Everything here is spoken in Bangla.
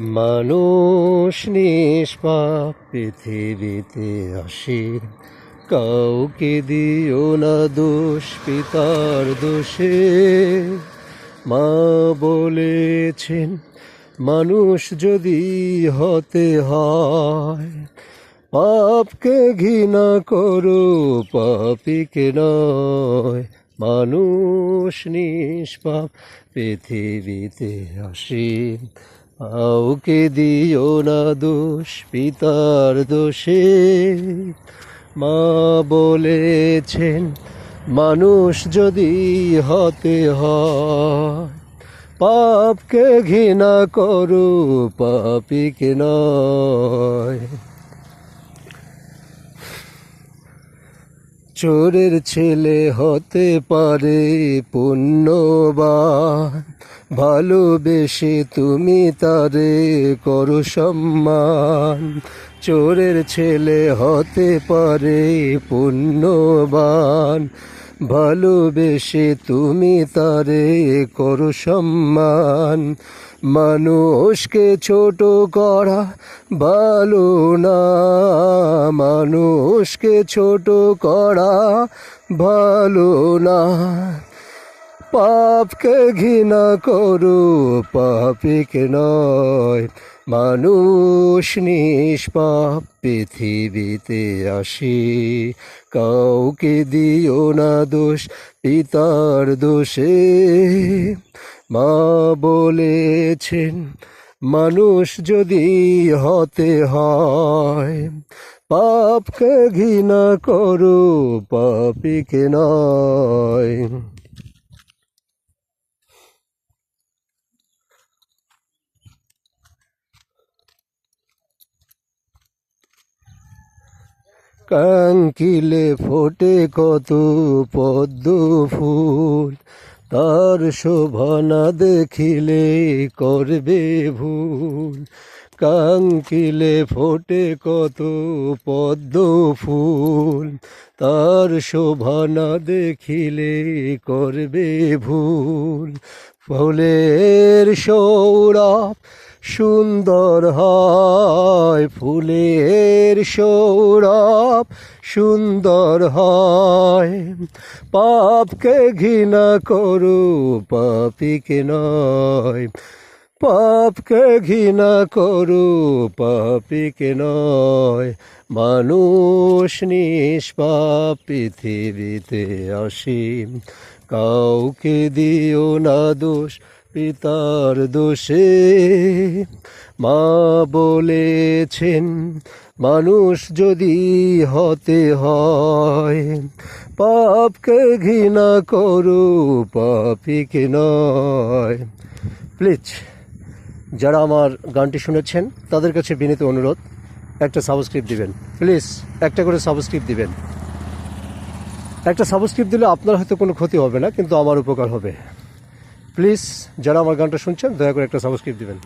মানুষ নিষ্পাপ, পৃথিবীতে আসির কাউকে দিও না দোষ, পিতার দোষে। মা বলেছেন, মানুষ যদি হতে হয়, পাপকে ঘৃণা করো, পাপিকে নয়। মানুষ নিষ্পাপ, পৃথিবীতে আসেন কাউকে দিও না দোষ, পিতার দোষে। মা বলেছেন, মানুষ যদি হতে হয়, পাপকে ঘৃণা করু, পাপিকে নয়। চোরের ছেলে হতে পারে পুণ্যবান। ভালোবেসে তুমি তারে করো সম্মান। চোরের ছেলে হতে পারে পুণ্যবান। ভালোবেসে তুমি তারে করো সম্মান। মানুষকে ছোট করা ভালো না। মানুষকে ছোট করা ভালো না। পাপকে ঘৃণা করো, পাপিকে নয়। মানুষ নিষ্পাপ, পৃথিবীতে আসি। কাউকে দিও না দোষ, পিতার দোষে। মা বলেছেন মানুষ যদি হতে হয় পাপকে ঘৃণা করো পাপিকে নয়। কাঙ্কিলে ফোটে কত পদ্ম ফুল তার শোভনা দেখিলে করবে ভুল। কাঙ্কিলে ফোটে কত পদ্ম ফুল। তার শোভনা দেখিলে করবে ভুল। ফুলের সৌরভ সুন্দর হয় ফুলের সৌরভ, সুন্দর হয়। পাপকে ঘৃণা করো পাপিকে নয়। পাপকে ঘৃণা করো পাপিকে নয়। মানুষ নিষ্পাপ, পৃথিবীতে অসীম। কাউকে দিও না দোষ পিতার দোষে মা বলেছেন, মানুষ যদি হতে হয়, পাপকে ঘৃণা করো পাপিকে নয়। প্লিজ, যারা আমার গানটি শুনেছেন, তাদের কাছে বিনীত অনুরোধ, একটা সাবস্ক্রাইব দিবেন। প্লিজ, একটা করে সাবস্ক্রাইব দিবেন। একটা সাবস্ক্রাইব দিলে আপনার হয়তো কোনো ক্ষতি হবে না, কিন্তু আমার উপকার হবে। প্লিজ যারা আমার গানটা শুনছেন দয়া করে একটা সাবস্ক্রাইব দিবেন।